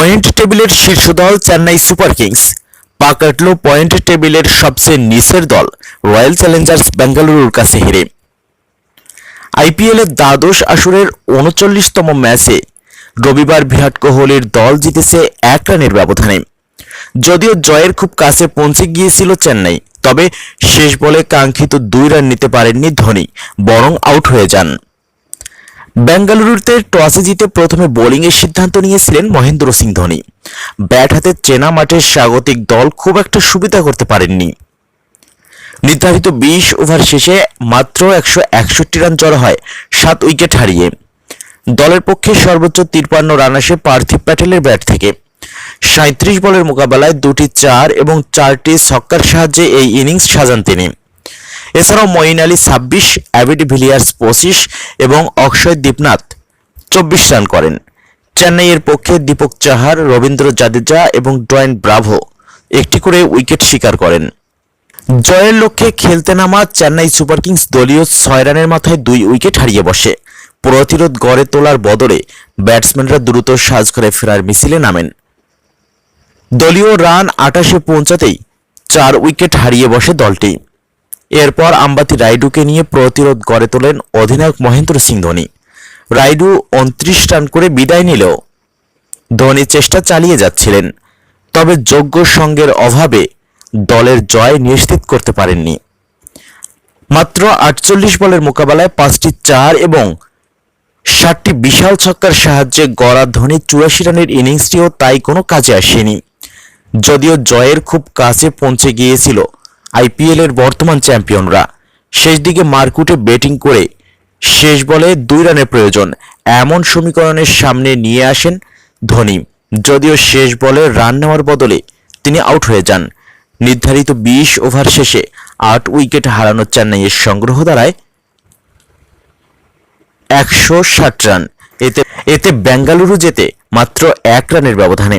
Point টেবিলের শীর্ষ দল চেন্নাই সুপার কিংস। পা কাটল পয়েন্ট টেবিলের সবচেয়ে নিচের দল, রয়্যাল চ্যালেঞ্জার্স বেঙ্গালুরুর কাছে হেরে। আইপিএলের দ্বাদশ আসরের উনচল্লিশতম ম্যাচে রবিবার বিরাট কোহলির দল জিতেছে এক রানের ব্যবধানে। যদিও জয়ের খুব কাছে পৌঁছে গিয়েছিল চেন্নাই, তবে শেষ বলে কাঙ্ক্ষিত দুই রান নিতে পারেননি ধোনি, বরং আউট হয়ে যান। বেঙ্গালুরুতে টসে জিতে প্রথমে বোলিংয়ের সিদ্ধান্ত নিয়েছিলেন মহেন্দ্র সিং ধোনি। ব্যাট হাতে চেনা মাঠের স্বাগতিক দল খুব একটা সুবিধা করতে পারেননি। নির্ধারিত বিশ ওভার শেষে মাত্র একশো একষট্টি রান জড়ো হয়, সাত উইকেট হারিয়ে। দলের পক্ষে সর্বোচ্চ তিরপান্ন রান আসে পার্থিব প্যাটেলের ব্যাট থেকে। সাঁত্রিশ বলের মোকাবেলায় দুটি চার এবং চারটি ছক্কার সাহায্যে এই ইনিংস সাজান তিনি। এছাড়াও মঈন আলী ছাব্বিশ অ্যাভিড ভিলিয়ার্স পঁচিশ এবং অক্ষয় দীপনাথ চব্বিশ রান করেন। চেন্নাইয়ের পক্ষে দীপক চাহার, রবীন্দ্র জাদেজা এবং ডয়েন ব্রাভো একটি করে উইকেট শিকার করেন। জয়ের লক্ষ্যে খেলতে নামা চেন্নাই সুপার কিংস দলীয় ছয় রানের মাথায় দুই উইকেট হারিয়ে বসে। প্রতিরোধ গড়ে তোলার বদলে ব্যাটসম্যানরা দ্রুত সাজ সাজঘরে ফেরার মিছিলে নামেন। দলীয় রান আটাশে পৌঁছাতেই চার উইকেট হারিয়ে বসে দলটি। এরপর আম্বাতি রাইডুকে নিয়ে প্রতিরোধ গড়ে তোলেন অধিনায়ক মহেন্দ্র সিং ধোনি। রাইডু উনত্রিশ রান করে বিদায় নিলেও ধোনি চেষ্টা চালিয়ে যাচ্ছিলেন, তবে যোগ্য সঙ্গের অভাবে দলের জয় নিশ্চিত করতে পারেননি। মাত্র আটচল্লিশ বলের মোকাবেলায় পাঁচটি চার এবং ষাটটি বিশাল ছক্কার সাহায্যে গড়া ধোনি চুরাশি রানের ইনিংসটিও তাই কোনো কাজে আসেনি। যদিও জয়ের খুব কাছে পৌঁছে গিয়েছিল আইপিএলের বর্তমান চ্যাম্পিয়নরা। শেষ দিকে মারকুটে ব্যাটিং করে শেষ বলে দুই রানের প্রয়োজন। এমন সমীকরণের সামনে নিয়ে আসেন ধোনি। যদিও শেষ বলে রান নেওয়ার বদলে তিনি আউট হয়ে যান। নির্ধারিত বিশ ওভার শেষে আট উইকেট হারানো চেন্নাইয়ের সংগ্রহ দ্বারায় একশো ষাট রান। এতে এতে বেঙ্গালুরু যেতে মাত্র এক রানের ব্যবধানে।